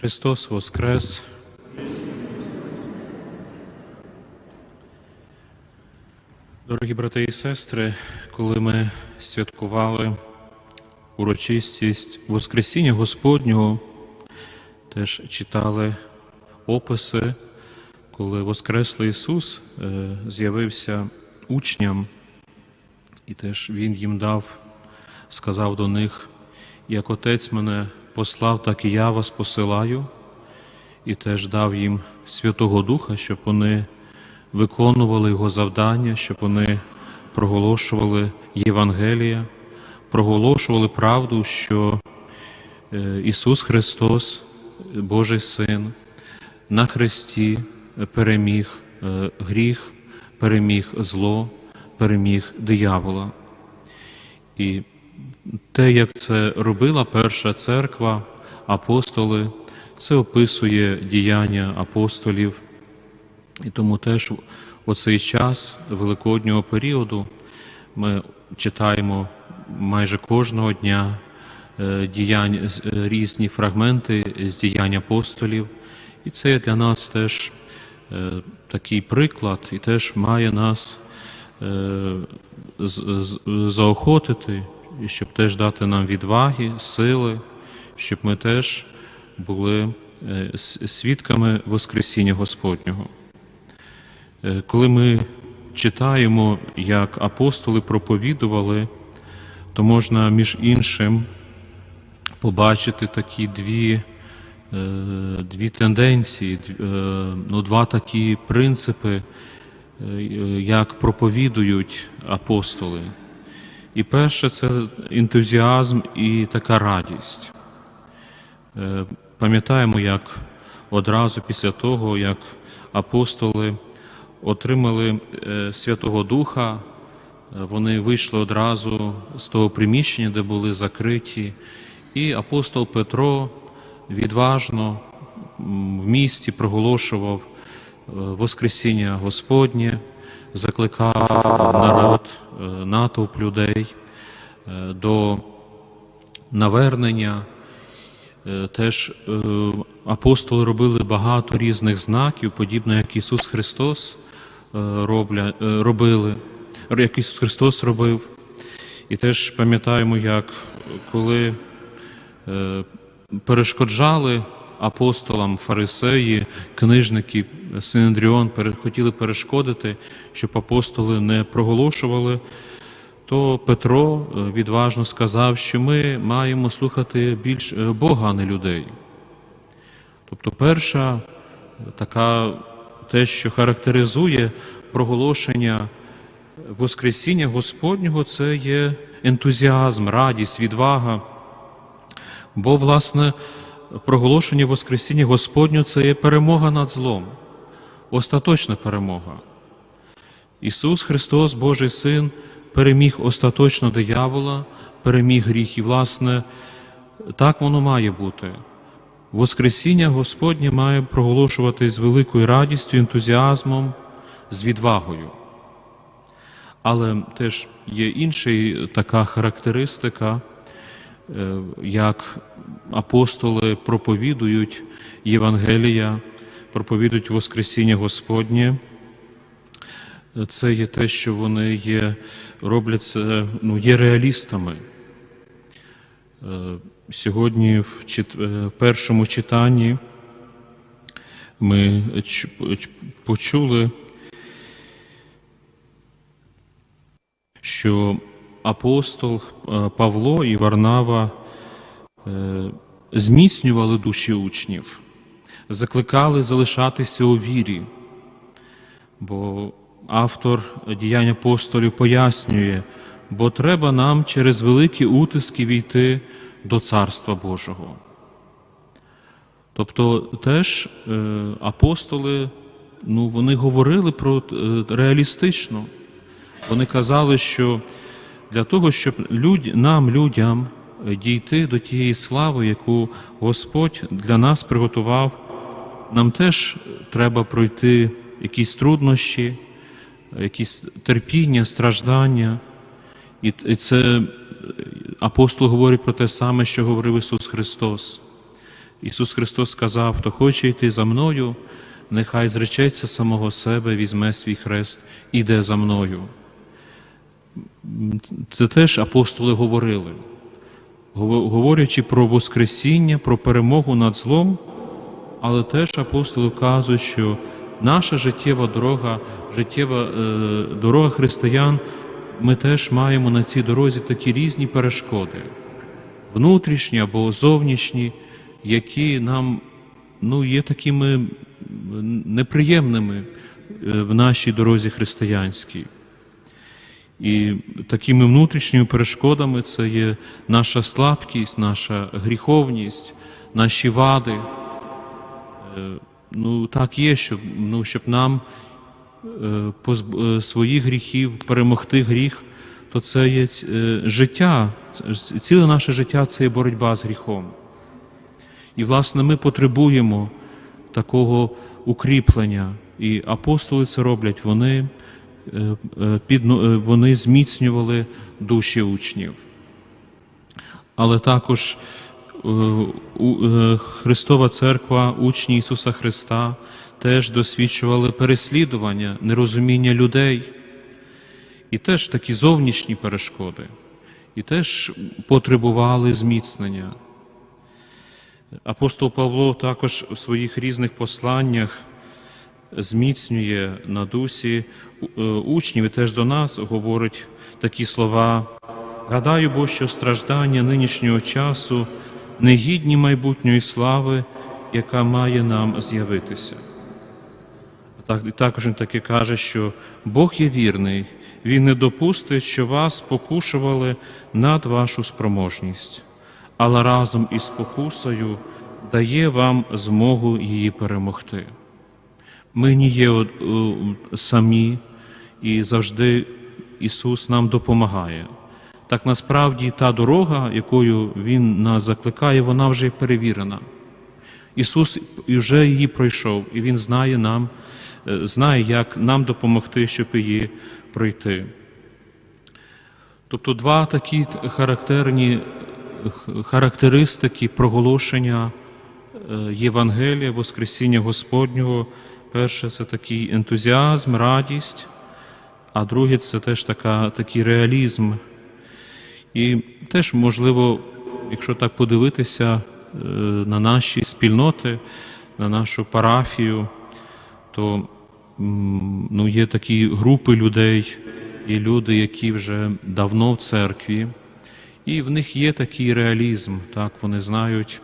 Христос Воскрес! Дорогі брати і сестри, коли ми святкували урочистість Воскресіння Господнього, теж читали описи, коли Воскреслий Ісус е, з'явився учням, і теж Він їм дав, сказав до них, як Отець мене послав, так і я вас посилаю, і теж дав їм Святого Духа, щоб вони виконували Його завдання, щоб вони проголошували Євангелія, проголошували правду, що е, Ісус Христос, Божий Син, на хресті переміг е, гріх, переміг зло, переміг диявола. І те, як це робила перша церква, апостоли, це описує діяння апостолів. І тому теж у цей час великоднього періоду ми читаємо майже кожного дня е, діянь, е, різні фрагменти з діянь апостолів. І це для нас теж е, такий приклад, і теж має нас заохотити, і щоб теж дати нам відваги, сили, щоб ми теж були е, свідками Воскресіння Господнього. Е, Коли ми читаємо, як апостоли проповідували, то можна між іншим побачити такі дві, е, дві тенденції, ну, два такі принципи, як проповідують апостоли. І перше це ентузіазм і така радість. Е, Пам'ятаємо, як одразу після того, як апостоли отримали е, Святого Духа, е, вони вийшли одразу з того приміщення, де були закриті, і апостол Петро відважно в місті проголошував Воскресіння Господнє, закликав народ, е, натовп людей е, до навернення. Е, Теж апостоли робили багато різних знаків, подібно як Ісус Христос робили, як Ісус Христос робив. І теж пам'ятаємо, як коли перешкоджали апостолам фарисеї, книжники, Синедріон пере- хотіли перешкодити, щоб апостоли не проголошували то Петро е, відважно сказав, що ми маємо слухати більш е, Бога, а не людей. Тобто, перша е, така те, що характеризує проголошення Воскресіння Господнього, це є ентузіазм, радість, відвага. Бо, власне, проголошення Воскресіння Господнього це є перемога над злом, остаточна перемога. Ісус Христос, Божий Син, переміг остаточно диявола, переміг гріх. І, власне, так воно має бути. Воскресіння Господнє має проголошуватись з великою радістю, ентузіазмом, з відвагою. Але теж є інша така характеристика, як апостоли проповідують Євангелія, проповідують Воскресіння Господнє це є те, що вони є, роблять це, ну, є реалістами. Е, Сьогодні в е, першому читанні ми почули, що апостол е, Павло і Варнава е, зміцнювали душі учнів, закликали залишатися у вірі. Бо автор діянь апостолів пояснює, бо треба нам через великі утиски війти до Царства Божого. Тобто теж е, апостоли, ну, вони говорили про реалістично. Вони казали, що для того, щоб люд, нам, людям, е, дійти до тієї слави, яку Господь для нас приготував, нам теж треба пройти якісь труднощі, якісь терпіння, страждання. І це е, апостол говорить про те саме, що говорив Ісус Христос. Ісус Христос сказав, хто хоче йти за мною, нехай зречеться самого себе, візьме свій хрест, іде за мною. Це теж апостоли говорили, говорячи про Воскресіння, про перемогу над злом, але теж апостоли вказують, що наша життєва дорога, життєва е, дорога християн, ми теж маємо на цій дорозі такі різні перешкоди, внутрішні або зовнішні, які нам ну, є такими неприємними е, в нашій дорозі християнській. І такими внутрішніми перешкодами це є наша слабкість, наша гріховність, наші вади. Е, Ну, так є, щоб, ну, щоб нам е, позб- е, своїх гріхів перемогти гріх, то це є життя. Ціле наше життя це є боротьба з гріхом. І, власне, ми потребуємо такого укріплення. І апостоли це роблять. Вони, вони зміцнювали душі учнів. Але також е, е, Христова Церква, учні Ісуса Христа, теж досвідчували переслідування, нерозуміння людей, і теж такі зовнішні перешкоди, і теж потребували зміцнення. Апостол Павло також у своїх різних посланнях зміцнює на дусі е, учнів і теж до нас говорить такі слова. Гадаю, бо що страждання нинішнього часу негідні майбутньої слави, яка має нам з'явитися. Так, і також він таки каже, що Бог є вірний, Він не допустить, що вас спокушували над вашу спроможність, але разом із спокусою дає вам змогу її перемогти. Ми не є е, самі, і завжди Ісус нам допомагає. Так насправді та дорога, якою Він нас закликає, вона вже перевірена. Ісус вже її пройшов, і Він знає нам, е, знає, як нам допомогти, щоб її пройти. Тобто два такі характерні характеристики проголошення е, Євангелія, Воскресіння Господнього. Перше це такий ентузіазм, радість, а друге це теж така, такий реалізм. І теж, можливо, якщо так подивитися е, на наші спільноти, на нашу парафію, то ну, є такі групи людей, і люди, які вже давно в церкві, і в них є такий реалізм. Так, вони знають,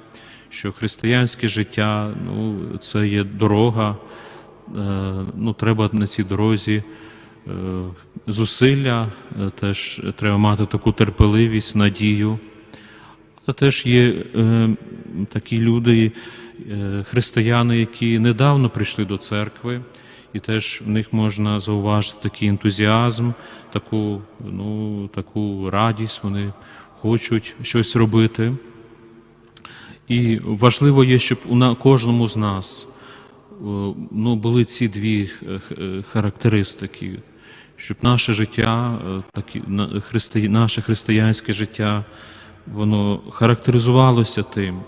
що християнське життя ну, це є дорога, ну, треба на цій дорозі е, зусилля, е, теж треба мати таку терпеливість, надію. Але теж є е, такі люди, е, християни, які недавно прийшли до церкви, і теж в них можна зауважити такий ентузіазм, таку, ну, таку радість, вони хочуть щось робити. І важливо є, щоб у кожному з нас е, ну, були ці дві е, е, характеристики, щоб наше життя, е, такі, христи, наше християнське життя, воно характеризувалося тим,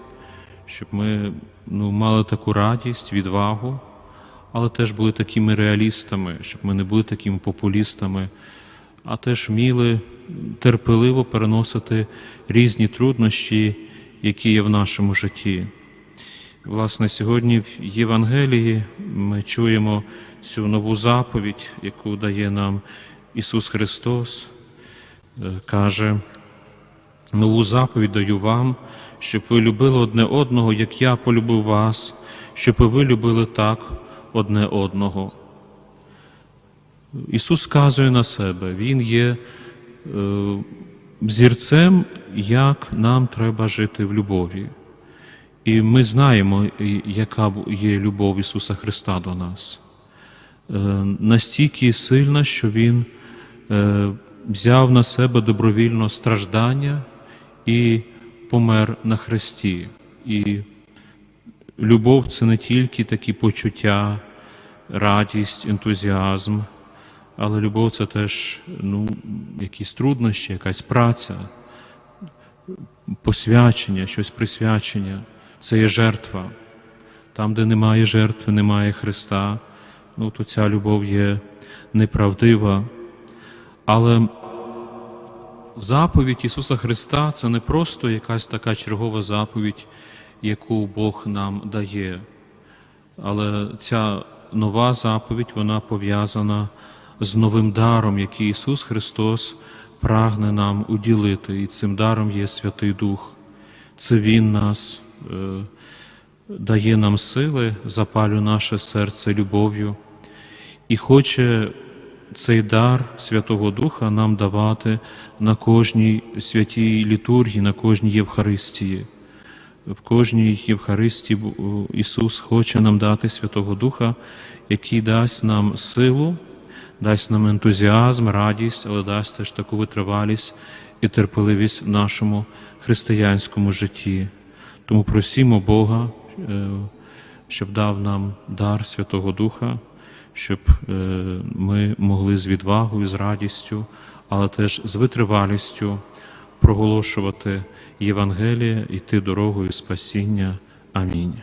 щоб ми ну, мали таку радість, відвагу, але теж були такими реалістами, щоб ми не були такими популістами, а теж вміли терпеливо переносити різні труднощі, які є в нашому житті. Власне, сьогодні в Євангелії ми чуємо цю нову заповідь, яку дає нам Ісус Христос, Е, каже, нову заповідь даю вам, щоб ви любили одне одного, як я полюбив вас, щоб ви любили так одне одного. Ісус сказує на себе, Він є е, взірцем, як нам треба жити в любові. І ми знаємо, яка є любов Ісуса Христа до нас. Е, Настільки сильна, що Він е, взяв на себе добровільно страждання і помер на хресті. І любов це не тільки такі почуття, радість, ентузіазм, але любов це теж ну, якісь труднощі, якась праця, посвячення, щось присвячення. Це є жертва. Там, де немає жертви, немає Христа, ну, то ця любов є неправдива. Але заповідь Ісуса Христа це не просто якась така чергова заповідь, яку Бог нам дає. Але ця нова заповідь вона пов'язана з новим даром, який Ісус Христос прагне нам уділити. І цим даром є Святий Дух. Це Він нас дає нам сили, запалює наше серце любов'ю і хоче цей дар Святого Духа нам давати на кожній святій літургії, на кожній Євхаристії. В кожній Євхаристії Ісус хоче нам дати Святого Духа, який дасть нам силу, дасть нам ентузіазм, радість, але дасть теж таку витривалість і терпеливість в нашому християнському житті. Тому просімо Бога, е, щоб дав нам дар Святого Духа, щоб е, ми могли з відвагою, з радістю, але теж з витривалістю проголошувати Євангеліє, йти дорогою спасіння. Амінь.